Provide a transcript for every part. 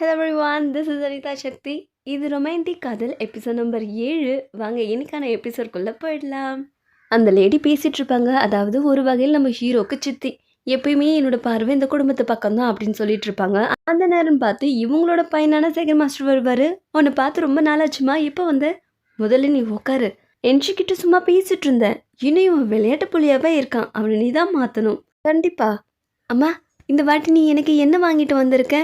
Hello everyone this is Anitha Sakthi இது romantic காதல் episode number ஏழு. வாங்க இன்னைக்கான எபிசோட்குள்ளே போயிடலாம். அந்த லேடி பேசிகிட்டு இருப்பாங்க. அதாவது ஒரு வகையில் நம்ம ஹீரோக்கு சித்தி. எப்பயுமே என்னோட பார்வை இந்த குடும்பத்து பக்கம் தான் அப்படின்னு சொல்லிட்டு இருப்பாங்க. அந்த நேரம் பார்த்து இவங்களோட பையனான சேகர் மாஸ்டர் வருவார். உன்னை பார்த்து ரொம்ப நாளாச்சுமா? இப்போ வந்து முதல்ல நீ உட்காரு என்ஷிக்கிட்ட சும்மா பேசிட்டு இருந்தேன். இன்னும் இவன் விளையாட்டு புள்ளியாகவே இருக்கான். அவனை நீ தான் மாற்றணும் கண்டிப்பா. அம்மா இந்த வாட்டி நீ எனக்கு என்ன வாங்கிட்டு வந்திருக்க?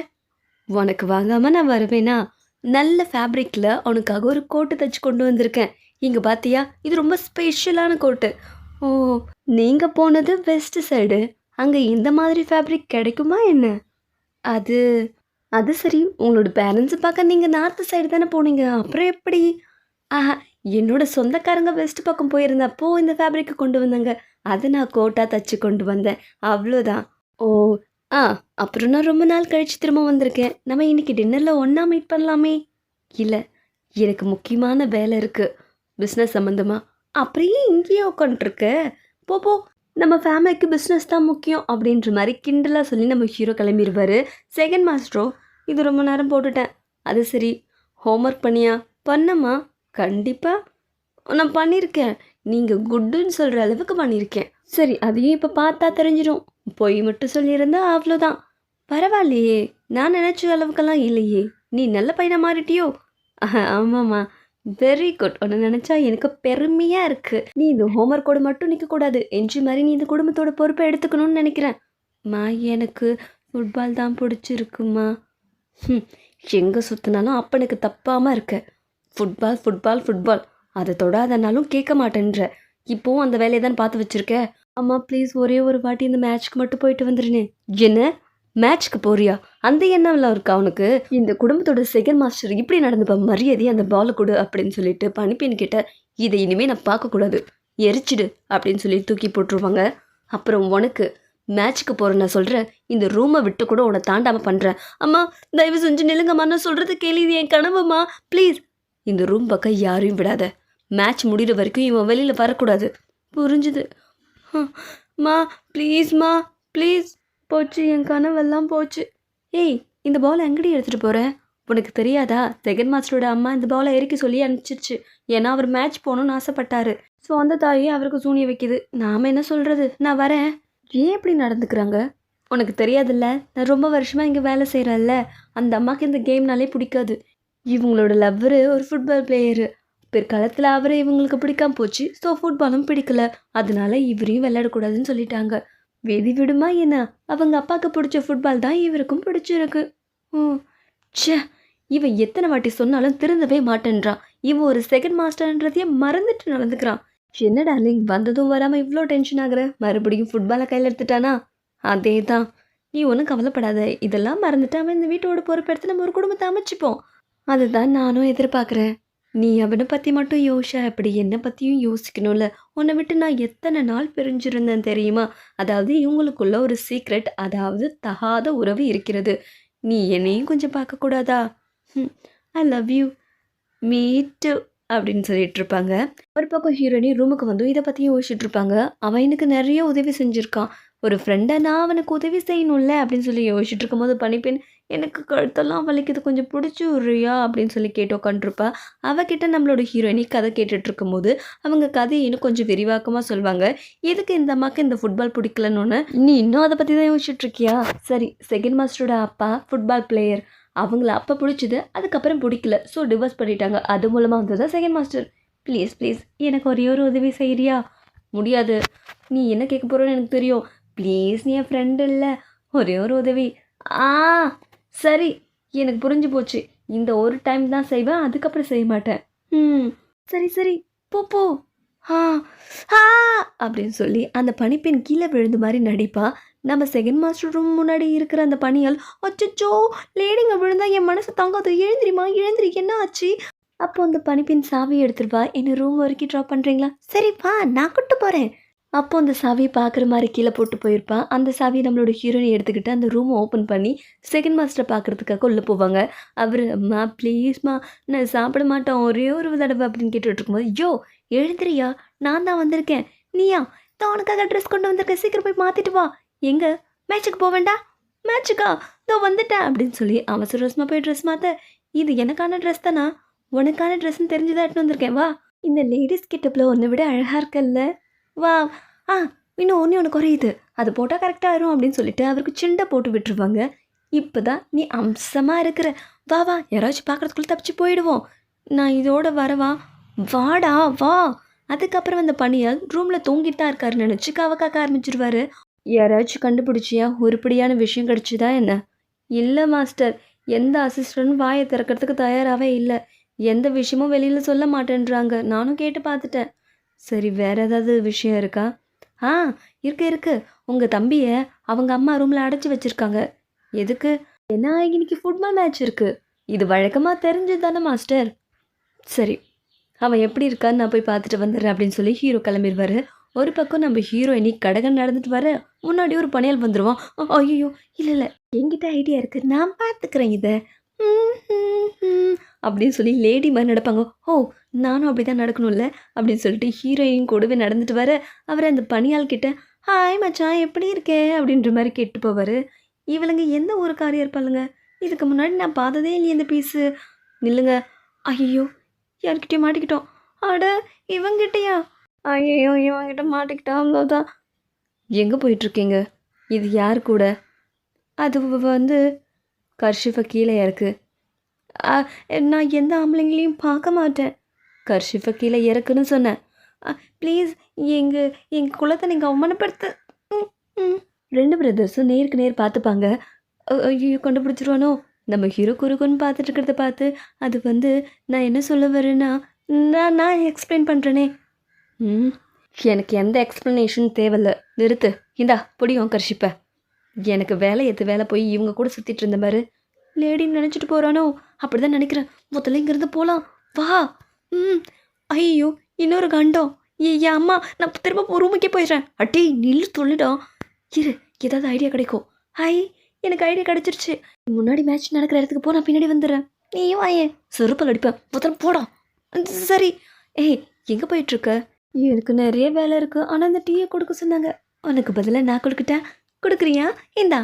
உனக்கு வாங்காமல் நான் வருவேனா? நல்ல ஃபேப்ரிக்கில் உனக்காக ஒரு கோட்டு தைச்சு கொண்டு வந்திருக்கேன். இங்கே பார்த்தியா இது ரொம்ப ஸ்பெஷலான கோட்டு ஓ நீங்கள் போனது வெஸ்ட் சைடு அங்கே இந்த மாதிரி ஃபேப்ரிக் கிடைக்குமா என்ன? அது அது சரி. உங்களோட பேரண்ட்ஸை பார்க்க நீங்கள் நார்த்து சைடு தானே போனீங்க. அப்புறம் எப்படி? ஆஹா என்னோட சொந்தக்காரங்க வெஸ்ட் பக்கம் போயிருந்தப்போ இந்த ஃபேப்ரிக்கை கொண்டு வந்தாங்க. அதை நான் கோட்டாக தச்சு கொண்டு வந்தேன். அவ்வளோதான் ஓ ஆ அப்புறம் நான் ரொம்ப நாள் கழிச்சு திரும்ப வந்திருக்கேன். நம்ம இன்னைக்கு டின்னரில் ஒன்றா மீட் பண்ணலாமே? இல்லை எனக்கு முக்கியமான வேலை இருக்குது பிஸ்னஸ் சம்மந்தமாக அப்படியே இங்கேயே உட்காந்துருக்க போ போ. நம்ம ஃபேமிலிக்கு பிஸ்னஸ் தான் முக்கியம் அப்படின்ற மாதிரி கிண்டலாக சொல்லி நம்ம ஹீரோ கிளம்பிடுவார் செகண்ட் மாஸ்டரோ இது ரொம்ப நேரம் போட்டுட்டேன். அது சரி. ஹோம்ஒர்க் பண்ணியா? பண்ணம்மா கண்டிப்பாக நான் பண்ணியிருக்கேன் நீங்கள் குட்டுன்னு சொல்கிற அளவுக்கு பண்ணியிருக்கேன் சரி அதையும் இப்போ பார்த்தா தெரிஞ்சிடும் பொய் மட்டும் சொல்லியிருந்தா அவ்வளோதான். பரவாயில்லையே நான் நினச்ச அளவுக்கெல்லாம் இல்லையே. நீ நல்ல பையனை மாறிட்டியோ? ஆமாம்மா. வெரி குட் உன்னை நினச்சா எனக்கு பெருமையாக இருக்குது நீ இந்த ஹோம்ஒர்க்கோடு மட்டும் நிற்கக்கூடாது என்ஜி மாதிரி நீ இந்த குடும்பத்தோட பொறுப்பை எடுத்துக்கணும்னு நினைக்கிறேன். மா எனக்கு ஃபுட்பால் தான் பிடிச்சிருக்குமா ம் எங்கே சுற்றினாலும் அப்பனுக்கு தப்பாமல் இருக்க. ஃபுட்பால் ஃபுட்பால் ஃபுட்பால் அதை தொடாதனாலும் கேட்க மாட்டேன்ற. இப்போவும் அந்த வேலையை தான் பார்த்து வச்சுருக்க. அம்மா ப்ளீஸ் ஒரே ஒரு வாட்டி இந்த மேட்ச்க்கு மட்டும் போயிட்டு வந்துருனே. என்ன? மேட்ச்க்கு போறியா? அந்த எண்ணம்லாம் இருக்கா அவனுக்கு இந்த குடும்பத்தோட செகண்ட் மாஸ்டர் இப்படி நடந்துப்பா மரியாதை அந்த பாலை கொடு அப்படின்னு சொல்லிட்டு பனிப்பெண் கிட்ட இதை இனிமே நான் பார்க்கக்கூடாது எரிச்சிடு அப்படின்னு சொல்லி தூக்கி போட்டுருவாங்க. அப்புறம் உனக்கு மேட்ச்க்கு போகிற நான் சொல்கிறேன் இந்த ரூமை விட்டு கூட உன்னை தாண்டாமல் பண்ணுறேன் அம்மா தயவு செஞ்சு நிலுங்கம்மா நான் சொல்கிறது கேள்வி என் கனவுமா ப்ளீஸ் இந்த ரூம் பக்கம் யாரையும் விடாத. மேட்ச் முடிகிற வரைக்கும் இவன் வெளியில் வரக்கூடாது. புரிஞ்சுது. மா ப்ளீஸ்மா ப்ளீஸ் போச்சு என் கனவெல்லாம் போச்சு. ஏய் இந்த பால் எங்கடி எடுத்துகிட்டு போகிற உனக்கு தெரியாதா? செகண்ட் மாஸ்டரோட அம்மா இந்த பாலை எரிக்க சொல்லி அனுப்பிச்சிருச்சு. ஏன்னா அவர் மேட்ச் போகணும்னு ஆசைப்பட்டாரு. ஸோ அந்த தாயே அவருக்கு சூனிய வைக்குது. நாம் என்ன சொல்கிறது நான் வரேன். ஏன் இப்படி நடந்துக்கிறாங்க? உனக்கு தெரியாதுல்ல? நான் ரொம்ப வருஷமாக இங்கே வேலை செய்கிறேன்ல அந்த அம்மாவுக்கு இந்த கேம்னாலே பிடிக்காது. இவங்களோட லவ்வரு ஒரு ஃபுட்பால் பிளேயரு பிற்காலத்தில் அவரை இவங்களுக்கு பிடிக்காம போச்சு. ஸோ ஃபுட்பாலும் பிடிக்கல. அதனால இவரையும் விளையாடக்கூடாதுன்னு சொல்லிட்டாங்க. வெதி விடுமா என்ன? அவங்க அப்பாவுக்கு பிடிச்ச ஃபுட்பால் தான் இவருக்கும் பிடிச்சிருக்கு. ம். சே இவன் எத்தனை வாட்டி சொன்னாலும் திருந்தவே மாட்டேன்றான். இவன் ஒரு செகண்ட் மாஸ்டர்ன்றதையே மறந்துட்டு நடந்துக்கிறான். என்ன டார்லிங் வந்ததும் வராமல் இவ்வளோ டென்ஷன் ஆகுற? மறுபடியும் ஃபுட்பாலை கையில் எடுத்துட்டானா? அதே தான் நீ ஒன்றும் கவலைப்படாத. இதெல்லாம் மறந்துட்டு அவன் இந்த வீட்டோட பொறுப்பெடுத்து நம்ம ஒரு குடும்பத்தை அமைச்சுப்போம். அதுதான் நானும் எதிர்பார்க்குறேன். நீ அவனை பற்றி மட்டும் யோசா அப்படி என்னை பற்றியும் யோசிக்கணும்ல. உன்னை விட்டு நான் எத்தனை நாள் பிரிஞ்சிருந்தேன் தெரியுமா? அதாவது இவங்களுக்குள்ள ஒரு சீக்ரெட் அதாவது தகாத உறவு இருக்கிறது. நீ என்னையும் கொஞ்சம் பார்க்கக்கூடாதா? ஐ லவ் யூ மீட்டு அப்படின்னு சொல்லிட்டு இருப்பாங்க. ஒரு பக்கம் ஹீரோயினி ரூமுக்கு வந்து இதை பற்றி யோசிச்சுட்டு இருப்பாங்க. அவன் எனக்கு நிறைய உதவி செஞ்சுருக்கான். ஒரு ஃப்ரெண்டை நான் அவனுக்கு உதவி செய்யணும்ல அப்படின்னு சொல்லி யோசிச்சுட்டு இருக்கும்போது பனிப்பெண் எனக்கு கழுத்தெல்லாம் வலிக்குது கொஞ்சம் பிடிச்சி விட்றியா அப்படின்னு சொல்லி கேட்டு உட்காந்துருப்பா அவகிட்ட நம்மளோட ஹீரோயினி கதை கேட்டுட்டு இருக்கும்போது அவங்க கதையை இன்னும் கொஞ்சம் விரிவாக்கமாக சொல்லுவாங்க எதுக்கு இந்த அம்மாவுக்கு இந்த ஃபுட்பால் பிடிக்கலன்னு? நீ இன்னும் அதை பற்றி தான் யோசிச்சுட்டு இருக்கியா சரி செகண்ட் மாஸ்டரோட அப்பா ஃபுட்பால் பிளேயர் அவங்கள அப்போ பிடிச்சது அதுக்கப்புறம் பிடிக்கல. ஸோ டிவோர்ஸ் பண்ணிட்டாங்க. அது மூலமாக வந்தது செகண்ட் மாஸ்டர் ப்ளீஸ் ப்ளீஸ் எனக்கு ஒரே ஒரு உதவி செய்கிறியா முடியாது. நீ என்ன கேட்க போகிறோன்னு எனக்கு தெரியும். ப்ளீஸ் நீ என் ஃப்ரெண்டு இல்லை. ஒரே ஒரு உதவி. ஆ! சரி எனக்கு புரிஞ்சு போச்சு. இந்த ஒரு டைம் தான் செய்வேன் அதுக்கப்புறம் செய்ய மாட்டேன். ம் சரி சரி போ போ. ஆ ஆ அப்படின்னு சொல்லி அந்த பனிப்பெண் கீழே விழுந்த மாதிரி நடிப்பா. நம்ம செகண்ட் மாஸ்டர் ரூம் முன்னாடி இருக்கிற அந்த பணியால் அச்சச்சோ லேடிங்க விழுந்தா என் மனசு தங்காது. எழுந்திரிமா எழுந்திரி என்ன ஆச்சு? அப்போ அந்த பனிப்பின் சாவி எடுத்துட்டு என்ன என்னை ரூம் வரைக்கும் ட்ராப் பண்ணுறீங்களா சரிப்பா நான் கூட்டு போகிறேன் அப்போ அந்த சாவியை பார்க்குற மாதிரி கீழே போட்டு போயிருப்பா. அந்த சாவியை நம்மளோட ஹீரோயினை எடுத்துக்கிட்டு அந்த ரூமை ஓப்பன் பண்ணி செகண்ட் மாஸ்டரை பார்க்குறதுக்காக உள்ளே போவாங்க. அவர் அம்மா ப்ளீஸ்மா நான் சாப்பிட மாட்டேன். ஒரே ஒரு தடவை அப்படின்னு கேட்டுட்டு இருக்கும்போது யோ எழுந்திரியா? நான் தான் வந்திருக்கேன். நீயா? தான் உனக்காக ட்ரெஸ் கொண்டு வந்திருக்கேன். சீக்கிரம் போய் மாற்றிட்டு வா. எங்கே? மேட்சுக்கு போவேண்டா மேட்சுக்கா இதோ வந்துட்டேன் அப்படின்னு சொல்லி அவசர அவசரமாக போய் ட்ரெஸ் மாற்ற இது எனக்கான ட்ரெஸ் தானா? உனக்கான ட்ரெஸ்ன்னு தெரிஞ்சுதான் எட்டுன்னு வந்திருக்கேன். வா. இந்த லேடிஸ் கிட்டப்பில் ஒன்றை விட அழகாக இருக்கல்ல? வா ஆ இன்னும் ஒன்று ஒன்று குறையுது. அது போட்டால் கரெக்டாக ஆயிரும் அப்படின்னு சொல்லிட்டு அவருக்கு சிண்டை போட்டு விட்டுருவாங்க. இப்போ தான் நீ அம்சமாக இருக்கிற வா வா யாராச்சும் பார்க்குறதுக்குள்ள தப்பிச்சு போயிடுவோம். நான் இதோட வரவா? வாடா வா. அதுக்கப்புறம் அந்த பணியால் ரூமில் தூங்கிட்டு தான் இருக்காருன்னு நினச்சி கவக்காக்க ஆரம்பிச்சிருவாரு. யாராச்சும் கண்டுபிடிச்சியா? உருப்படியான விஷயம் கிடச்சிதா என்ன? இல்லை மாஸ்டர். எந்த அசிஸ்டன்ட்டும் வாயை திறக்கிறதுக்கு தயாராகவே இல்லை. எந்த விஷயமும் வெளியில் சொல்ல மாட்டேன்றாங்க. நானும் கேட்டு பார்த்துட்டேன். சரி வேற ஏதாவது விஷயம் இருக்கா? ஆ இருக்கு இருக்கு. உங்கள் தம்பியை அவங்க அம்மா ரூமில் அடைச்சி வச்சிருக்காங்க. எதுக்கு? ஏன்னா இன்னைக்கு ஃபுட்பால் மேட்ச் இருக்கு? இது வழக்கமாக தெரிஞ்சது தானே மாஸ்டர் சரி அவன் எப்படி இருக்கான்னு நான் போய் பார்த்துட்டு வந்துடுறேன் அப்படின்னு சொல்லி ஹீரோ கிளம்பிடுவாரு. ஒரு பக்கம் நம்ம ஹீரோயினி கடகன் நடந்துட்டு வர முன்னாடி ஒரு பணியால் வந்துடுவான் ஐயோ இல்லை இல்லை. என்கிட்ட ஐடியா இருக்குது நான் பார்த்துக்கிறேன் இதை. அப்படின்னு சொல்லி லேடி மாதிரி நடப்பாங்க. ஓ நானும் அப்படி தான் நடக்கணும்ல? அப்படின்னு சொல்லிட்டு ஹீரோயின் கூடவே நடந்துட்டு வர அவர் அந்த பணியாள் கிட்ட ஹாய் மச்சான் எப்படி இருக்கே? அப்படின்ற மாதிரி கேட்டு போவார். இவளுங்க எந்த ஊருக்காரியா இருப்பாளுங்க இதுக்கு முன்னாடி நான் பார்த்ததே இல்லையே இந்த பீஸு. நில்லுங்க ஐயோ யார்கிட்டயும் மாட்டிக்கிட்டோம். அட இவங்கிட்டயா? ஐயோ இவங்கிட்ட மாட்டிக்கிட்டோம் அவ்வளோதான் எங்கே போயிட்டுருக்கீங்க? இது யார் கூட? அது வந்து கர்ஷிஃபை கீழே இருக்குது நான் எந்த ஆம்பளைங்களையும் பார்க்க மாட்டேன். கர்ஷிஃபை கீழே இறக்குன்னு சொன்னேன். ப்ளீஸ் எங்கள் எங்கள் குலத்தை நீங்கள் அவமானப்படுத்த ரெண்டு பிரதர்ஸும் நேருக்கு நேர் பார்த்துப்பாங்க. ஐயோ கண்டுபிடிச்சிருவானோ? நம்ம ஹீரோ குறுக்குன்னு பார்த்துட்டு இருக்கிறத பார்த்து அது வந்து நான் என்ன சொல்ல வரேன்னா நான் நான் எக்ஸ்பிளைன் பண்ணுறேனே ம் எனக்கு எந்த எக்ஸ்ப்ளனேஷன் தேவையில்ல. நிறுத்து. இந்தா பிடிக்கும் கர்ஷிப்பை எனக்கு வேலை எத்து வேலை போய் இவங்க கூட சுற்றிட்டு இருந்த மாதிரி லேடின்னு நினச்சிட்டு போகிறானோ அப்படிதான் நினைக்கிறேன். முதல்ல இங்கேருந்து போகலாம் வா. ம். ஐயோ இன்னொரு கண்டம். ஏய் அம்மா நான் திரும்ப ரூமுக்கே போயிடுறேன். அட்டே நில்லு சொல்லிடும் இரு ஏதாவது ஐடியா கிடைக்கும். ஹாய் எனக்கு ஐடியா கிடைச்சிருச்சு. முன்னாடி மேட்ச் நடக்கிற இடத்துக்கு போ நான் பின்னாடி வந்துடுறேன். நீயும் வாயே. செருப்பல் அடிப்பேன். முதல்ல போடா. சரி. ஏய் எங்கே போயிட்டுருக்க? எனக்கு நிறைய வேலை இருக்குது ஆனால் அந்த டீயை கொடுக்க சொன்னாங்க. உனக்கு பதிலாக நான் கொடுக்கிட்டேன் கொடுக்குறியா? இந்தா.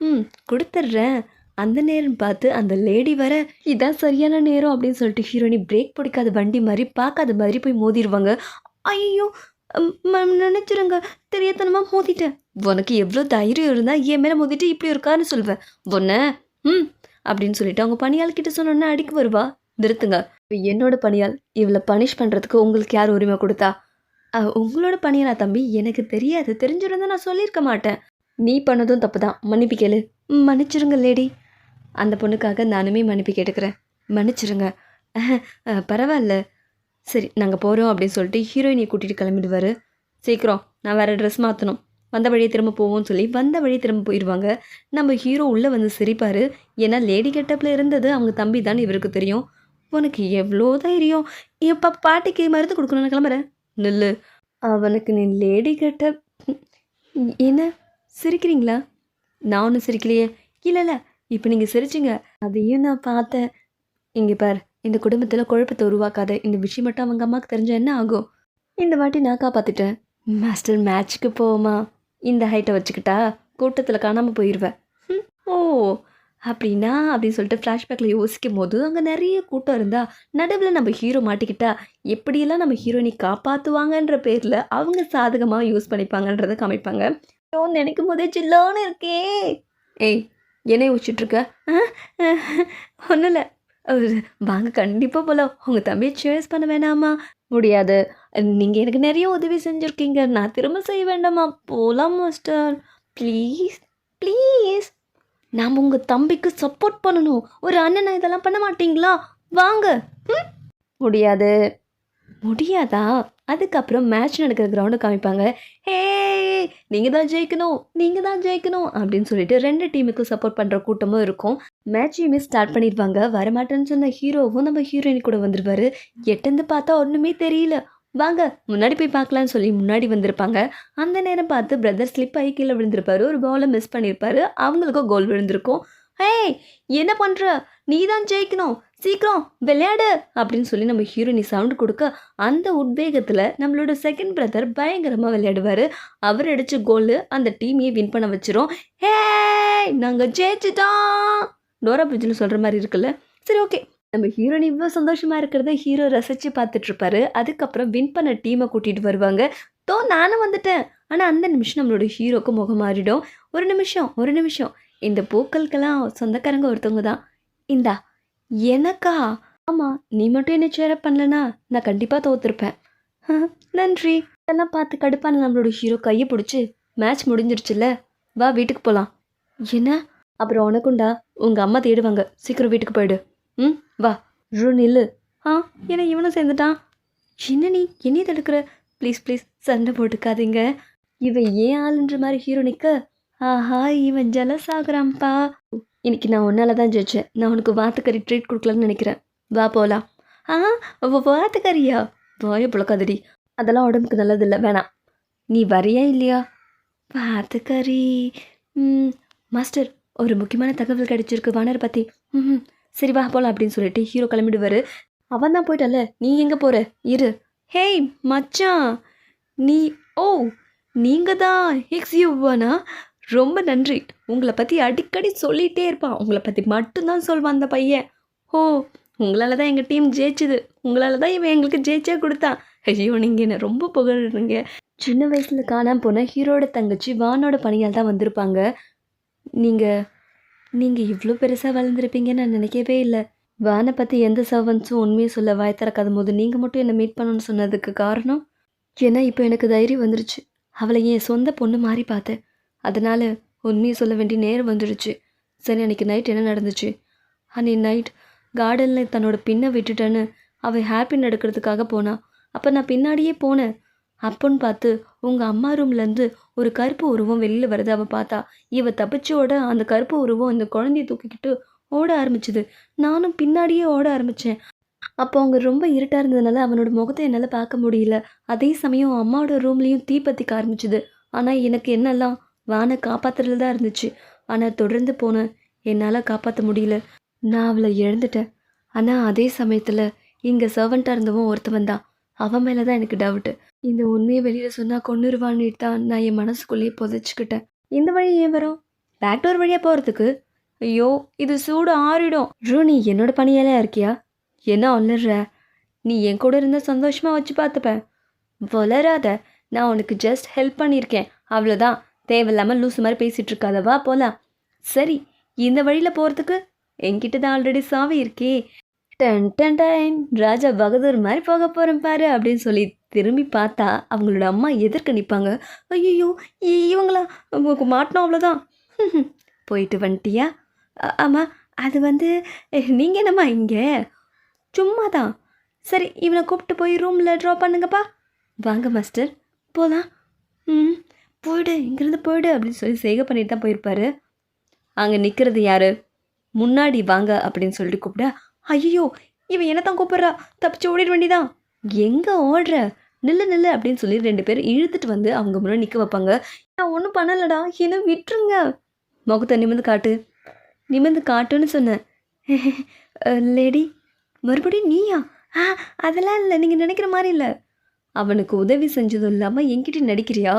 ம் கொடுத்துட்றேன். அந்த நேரம் பார்த்து அந்த லேடி வர இதான் சரியான நேரம் அப்படின்னு சொல்லிட்டு ஹீரோயினி பிரேக் பிடிக்காத வண்டி மாதிரி பார்க்காத மாதிரி போய் மோதிடுவாங்க. ஐயோ நினச்சிருங்க தெரியாதனமாக மோதிட்டேன். உனக்கு எவ்வளோ தைரியம் இருந்தால் என் மேலே மோதிட்டு இப்படி இருக்கான்னு சொல்வேன் ஒன்று ம் அப்படின்னு சொல்லிட்டு அவங்க பணியாள் கிட்ட சொன்னோன்னே அடிக்க வருவா. நிறுத்துங்க என்னோட பணியாள் இவளை பனிஷ் பண்ணுறதுக்கு உங்களுக்கு யார் உரிமை கொடுத்தா? உங்களோட பணியாளா தம்பி? எனக்கு தெரியாது. தெரிஞ்சிருந்தா நான் சொல்லியிருக்க மாட்டேன். நீ பண்ணதும் தப்பு தான். மன்னிப்பு கேளு. ம், மன்னிச்சிருங்க லேடி. அந்த பொண்ணுக்காக நானுமே மன்னிப்பு கேட்டுக்கிறேன். மன்னிச்சிருங்க. பரவாயில்ல. சரி நாங்கள் போகிறோம் அப்படின்னு சொல்லிட்டு ஹீரோயினை கூட்டிகிட்டு கிளம்பிடுவார். சீக்கிரம் நான் வேறு ட்ரெஸ் மாற்றணும் வந்த வழியே திரும்ப போவோம்னு சொல்லி வந்த வழியே திரும்ப போயிடுவாங்க நம்ம ஹீரோ உள்ளே வந்து சிரிப்பார். ஏன்னா லேடி கெட்டப்பில் இருந்தது அவங்க தம்பி தான் இவருக்கு தெரியும். உனக்கு எவ்வளோ தைரியம்? எப்போ பாட்டிக்கு மருந்து கொடுக்கணும்னு கிளம்புறேன். நில்லு. அவனுக்கு நீ லேடி கெட்டப் என்ன? சிரிக்கிறீங்களா? நான் ஒன்றும் சிரிக்கலையே. இல்லை இல்லை இப்போ நீங்கள் சிரிச்சிங்க. அதையும் நான் பார்த்தேன். இங்கே பார் இந்த குடும்பத்தில் குழப்பத்தை உருவாக்காத இந்த விஷயம் மட்டும் அவங்க அம்மாவுக்கு தெரிஞ்சா என்ன ஆகும்? இந்த வாட்டி நான் காப்பாற்றிட்டேன் மாஸ்டர் மேட்ச்சுக்கு போமா இந்த ஹைட்டை வச்சுக்கிட்டா கூட்டத்தில் காணாமல் போயிடுவேன் ஓ அப்படின்னா அப்படின்னு சொல்லிட்டு ஃப்ளாஷ்பேக்கில் யோசிக்கும் போது அங்கே நிறைய கூட்டம் இருந்தா நடுவில் நம்ம ஹீரோ மாட்டிக்கிட்டா எப்படியெல்லாம் நம்ம ஹீரோயினை காப்பாற்றுவாங்கன்ற பேரில் அவங்க சாதகமாக யூஸ் பண்ணிப்பாங்கன்றதை காமிப்பாங்க. நினைக்கும் போதே சில்லான்னு இருக்கே. ஏய் என்னை வச்சுட்ருக்க ஒன்றும் இல்லை வாங்க கண்டிப்பாக போகலாம் உங்கள் தம்பியை சேஸ் பண்ண வேணாமா? முடியாது. நீங்கள் எனக்கு நிறைய உதவி செஞ்சுருக்கீங்க. நான் திரும்ப செய்ய வேண்டாமா? போகலாம் மாஸ்டர் ப்ளீஸ் ப்ளீஸ் நாம் உங்கள் தம்பிக்கு சப்போர்ட் பண்ணணும். ஒரு அண்ணனை இதெல்லாம் பண்ண மாட்டீங்களா? வாங்க. முடியாது. முடியாதா? அதுக்கப்புறம் மேட்ச் நடக்கிற கிரவுண்டை காமிப்பாங்க ஹே நீங்கள் தான் ஜெயிக்கணும் நீங்கள் தான் ஜெயிக்கணும் அப்படின்னு சொல்லிட்டு ரெண்டு டீமுக்கும் சப்போர்ட் பண்ணுற கூட்டமும் இருக்கும். மேட்சையுமே ஸ்டார்ட் பண்ணிடுவாங்க. வரமாட்டேன்னு சொன்ன ஹீரோவும் நம்ம ஹீரோயின் கூட வந்துருவாரு. எட்டந்து பார்த்தா ஒன்றுமே தெரியல. வாங்க முன்னாடி போய் பார்க்கலான்னு சொல்லி முன்னாடி வந்திருப்பாங்க. அந்த நேரம் பார்த்து பிரதர் ஸ்லிப் ஆகி கீழே விழுந்திருப்பாரு. ஒரு பாலை மிஸ் பண்ணியிருப்பாரு அவங்களுக்கும் கோல் விழுந்திருக்கும். ஹே என்ன பண்ணுற நீ தான் ஜெயிக்கணும். சீக்கிரம் விளையாடு அப்படின்னு சொல்லி நம்ம ஹீரோயினி சவுண்ட் கொடுக்க அந்த உத்வேகத்தில் நம்மளோட செகண்ட் பிரதர் பயங்கரமாக விளையாடுவார். அவர் அடித்த கோல் அந்த டீமையே வின் பண்ண வச்சிரும். ஹே நாங்கள் ஜெயிச்சிட்டோம். டோரா பிஜில் சொல்கிற மாதிரி இருக்குல்ல? சரி ஓகே நம்ம ஹீரோயின் இவ்வளோ சந்தோஷமாக இருக்கிறத ஹீரோ ரசித்து பார்த்துட்ருப்பாரு அதுக்கப்புறம் வின் பண்ண டீமை கூட்டிகிட்டு வருவாங்க. தோ நானும் வந்துட்டேன். ஆனால் அந்த நிமிஷம் நம்மளோட ஹீரோக்கு முகம் மாறிடும். ஒரு நிமிஷம் ஒரு நிமிஷம். இந்த பூக்களுக்கெல்லாம் சொந்தக்காரங்க ஒருத்தவங்க தான். இந்தா எனக்கா? ஆமாம் நீ மட்டும் என்ன சேர பண்ணலனா நான் கண்டிப்பாக தோத்துருப்பேன். நன்றி. இதெல்லாம் பார்த்து கடுப்பான நம்மளோட ஹீரோ கையை பிடிச்சி மேட்ச் முடிஞ்சிருச்சுல்ல? வா வீட்டுக்கு போகலாம் என்ன? அப்புறம் உனக்குண்டா? உங்கள் அம்மா தேடுவாங்க. சீக்கிரம் வீட்டுக்கு போயிடு. ம் வா. ரூ நில்லு. ஆ என்ன இவனும் சேர்ந்துட்டான்? என்ன நீ? என்னைய தடுக்கிற? ப்ளீஸ் ப்ளீஸ் சண்டை போட்டுக்காதீங்க. இவன் ஏன் ஆளுன்ற மாதிரி ஹீரோ நிற்க ஆஹா இவன் ஜலஸ் இன்னைக்கு நான் உன்னால தான் ஜெயிச்சேன். நான் உனக்கு வாத்துக்கறி ட்ரீட் கொடுக்கலான்னு நினைக்கிறேன். வா போகலாம் ஆ வாத்துக்கறியா? வாய புழக்காதடி. அதெல்லாம் உடம்புக்கு நல்லதில்லை. வேணாம். நீ வரியா இல்லையா? வாத்துக்கறி. ம், மாஸ்டர் ஒரு முக்கியமான தகவல் கிடைச்சிருக்கு. வானர் பற்றி ம் சரி வா போகலாம் அப்படின்னு சொல்லிட்டு ஹீரோ கிளம்பிடுவார். அவன் தான் போயிட்டல நீ எங்கே போகிற இரு. ஹேய் மச்சான். நீ ஓ நீங்கள் தான் ஹிக்ஸ் யூவானா ரொம்ப நன்றி. உங்களை பற்றி அடிக்கடி சொல்லிகிட்டே இருப்பான். உங்களை பற்றி மட்டும்தான் சொல்வான் அந்த பையன். ஓ உங்களால் தான் எங்கள் டீம் ஜெயிச்சுது. உங்களால் தான் இவன் எங்களுக்கு ஜெயிச்சே கொடுத்தான். ஐயோ நீங்கள் என்ன ரொம்ப புகழ்றீங்க. சின்ன வயசில் காணாமல் போன ஹீரோட தங்கச்சி வானோட பணியால் தான் வந்திருப்பாங்க. நீங்கள் நீங்கள் இவ்வளோ பெருசாக வளர்ந்துருப்பீங்கன்னு நான் நினைக்கவே இல்லை. வானை பற்றி எந்த சர்வன்ஸும் உண்மையை சொல்ல வாய் திறக்காத போது நீங்கள் மட்டும் என்னை மீட் பண்ணணும்னு சொன்னதுக்கு காரணம்? ஏன்னா இப்போ எனக்கு தைரியம் வந்துருச்சு. அவளை என் சொந்த பொண்ணு மாதிரி பார்த்தேன். அதனால் உண்மையை சொல்ல வேண்டிய நேரம் வந்துடுச்சு. சரி அன்றைக்கி நைட் என்ன நடந்துச்சு? அன்னைக்கு நைட் கார்டனில் தன்னோட பின்னை விட்டுட்டேன்னு அவள் ஹாப்பி நடக்கிறதுக்காக போனா. அப்போ நான் பின்னாடியே போனேன். அப்போன்னு பார்த்து உங்கள் அம்மா ரூம்லேருந்து ஒரு கருப்பு உருவம் வெளியில் வருது. அவள் பார்த்தா இவ தப்பிச்சோட அந்த கருப்பு உருவம் இந்த குழந்தைய தூக்கிக்கிட்டு ஓட ஆரம்பிச்சுது. நானும் பின்னாடியே ஓட ஆரம்பித்தேன் அப்போ அவங்க ரொம்ப இருட்டாக இருந்ததுனால அவனோட முகத்தை என்னால் பார்க்க முடியல. அதே சமயம் அம்மாவோட ரூம்லேயும் தீ பற்றிக்க ஆரம்பிச்சுது. ஆனால் எனக்கு என்னெல்லாம் வானை காப்பாத்துறதுல தான் இருந்துச்சு. ஆனால் தொடர்ந்து போனேன் என்னால் காப்பாற்ற முடியல. நான் அவளை இழந்துட்டேன். ஆனால் அதே சமயத்தில் இங்கே சர்வெண்ட்டாக இருந்தவன் ஒருத்தவன் தான். அவன் மேலே தான் எனக்கு டவுட்டு இந்த உண்மையை வெளியில் சொன்னால் கொன்னுருவான்னு தான் நான் என் மனசுக்குள்ளேயே புதைச்சிக்கிட்டேன். இந்த வழி ஏன் வரும்? பேக்டோர் வழியாக போகிறதுக்கு ஐயோ இது சூடு ஆறிடும். ரூ நீ என்னோட பணியாலே இருக்கியா? என்ன ஒல்லுற நீ என் கூட இருந்தால் சந்தோஷமாக வச்சு பார்த்துப்பேன். வளராத நான் உனக்கு ஜஸ்ட் ஹெல்ப் பண்ணியிருக்கேன். அவ்வளோதான் தேவையில்லாமல் லூசு மாதிரி பேசிகிட்டு இருக்காதவா போகலாம் சரி இந்த வழியில் போகிறதுக்கு என்கிட்ட தான் ஆல்ரெடி சாவி இருக்கே. Done done done. ராஜா பகதூர் மாதிரி போக போகிறேன் பாரு அப்படின்னு சொல்லி திரும்பி பார்த்தா அவங்களோட அம்மா எதிர்க்க நிற்பாங்க ஐயோ இவங்களா? உங்களுக்கு மாட்டினோம் அவ்வளோதான் போயிட்டு வந்துட்டியா? ஆமாம் அது வந்து நீங்கள் என்னம்மா இங்கே? சும்மா தான் சரி இவனை கூப்பிட்டு போய் ரூமில் ட்ராப் பண்ணுங்கப்பா. வாங்க மாஸ்டர் போகலாம் ம். போயிடு இங்கேருந்து போயிடு அப்படின்னு சொல்லி சேகை பண்ணிட்டு தான் போயிருப்பாரு. அங்கே நிற்கிறது யாரு? முன்னாடி வாங்க அப்படின்னு சொல்லிட்டு கூப்பிட ஐயோ இவன் என்ன தான் கூப்பிட்றா? தப்பிச்சு ஓடிட வேண்டியதான் எங்கே ஓடுற? நில்லு நில்லு அப்படின்னு சொல்லி ரெண்டு பேரும் இழுத்துட்டு வந்து அவங்க முன்னாடி நிற்க வைப்பாங்க. நான் ஒன்றும் பண்ணலடா என்ன விட்டுருங்க. முகத்தை நிமிர்ந்து காட்டு. நிமிர்ந்து காட்டுன்னு சொன்னேன் லேடி மறுபடியும் நீயா? ஆ அதெல்லாம் இல்லை நீங்கள் நினைக்கிற மாதிரி இல்லை. அவனுக்கு உதவி செஞ்சதும் இல்லாமல் என்கிட்ட நடிக்கிறியா?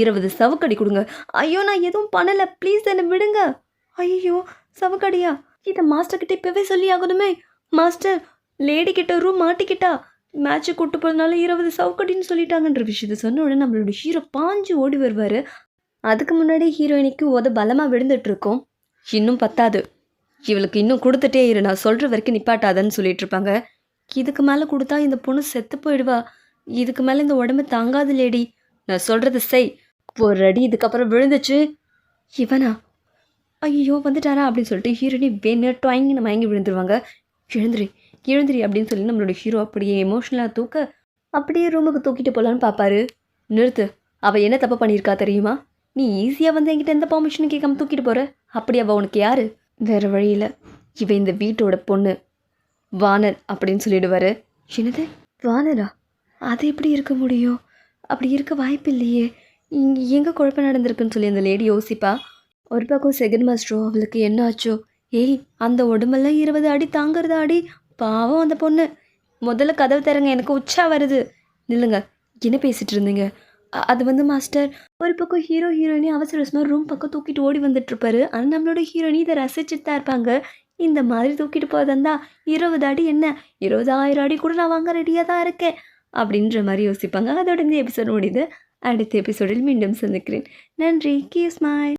இருபது சவுக்கடி கொடுங்க. ஐயோ நான் எதுவும் பண்ணலை. ப்ளீஸ் என்னை விடுங்க. ஐயோ சவுக்கடியா? இதை மாஸ்டர் கிட்ட இப்போவே சொல்லி ஆகணுமே. மாஸ்டர் லேடி கிட்ட ரூம் மாட்டிக்கிட்டா? மேட்ச்சு கூட்டு போகிறதுனால இருபது சவுக்கடின்னு சொல்லிட்டாங்கன்ற விஷயத்த சொன்ன உடனே நம்மளோட ஹீரோ பாஞ்சு ஓடி வருவார். அதுக்கு முன்னாடி ஹீரோயினிக்கு உத பலமாக விழுந்துட்டு இருக்கோம் இன்னும் பத்தாது. இவளுக்கு இன்னும் கொடுத்துட்டே இரு. நான் சொல்கிற வரைக்கும் நிப்பாட்டாதன்னு சொல்லிட்டு இருப்பாங்க இதுக்கு மேலே கொடுத்தா இந்த பொண்ணு செத்து போயிடுவா. இதுக்கு மேலே இந்த உடம்பு தாங்காது லேடி. நான் சொல்கிறது செய். ஒரு அடி இதுக்கப்புறம் விழுந்துச்சு. இவனா? ஐயோ வந்துட்டாரா அப்படின்னு சொல்லிட்டு ஹீரோனி வேணு நம்ம மயங்கி விழுந்துருவாங்க. எழுந்துரு எழுந்துரு அப்படின்னு சொல்லி நம்மளோட ஹீரோ அப்படியே எமோஷனலாக தூக்க அப்படியே ரூமுக்கு தூக்கிட்டு போகலான்னு பார்ப்பாரு நிறுத்து அவள் என்ன தப்பு பண்ணியிருக்கா தெரியுமா? நீ ஈஸியாக வந்து என்கிட்ட எந்த பர்மிஷனும் கேட்காம தூக்கிட்டு போகிற அப்படி அவள் உனக்கு யார்? வேறு வழியில் இவன் இந்த வீட்டோட பொண்ணு. வானர் அப்படின்னு சொல்லிடுவார். என்னது? வானரா அது எப்படி இருக்க முடியும்? அப்படி இருக்க வாய்ப்பு இல்லையே. இங்கே எங்கே குழப்பம் நடந்திருக்குன்னு சொல்லி அந்த லேடி யோசிப்பா. ஒரு பக்கம் செகண்ட் மாஸ்டரோ அவளுக்கு என்ன ஆச்சோ? ஏய் அந்த உடம்பெல்லாம் இருபது அடி தாங்கிறதா அடி? பாவம் அந்த பொண்ணு. முதல்ல கதவு தரங்க எனக்கு உச்சா வருது. நில்லுங்க என்ன பேசிட்டு இருந்தீங்க? அது வந்து மாஸ்டர் ஒரு பக்கம் ஹீரோ ஹீரோயினி அவசர அவசரமாக ரூம் பக்கம் தூக்கிட்டு ஓடி வந்துட்டுருப்பாரு. ஆனால் நம்மளோட ஹீரோயினி இதை ரசிச்சுட்டு தான் இருப்பாங்க. இந்த மாதிரி தூக்கிட்டு போதந்தா இருபது அடி என்ன? இருபதாயிரம் அடி கூட நான் வாங்க ரெடியாக தான் இருக்கேன். அப்படின்ற மாதிரி யோசிப்பாங்க. அதோட இந்த எபிசோட் முடியுது. அடுத்த எபிசோடில் மீண்டும் சந்திக்கிறேன் நன்றி கீ ஸ்மைல்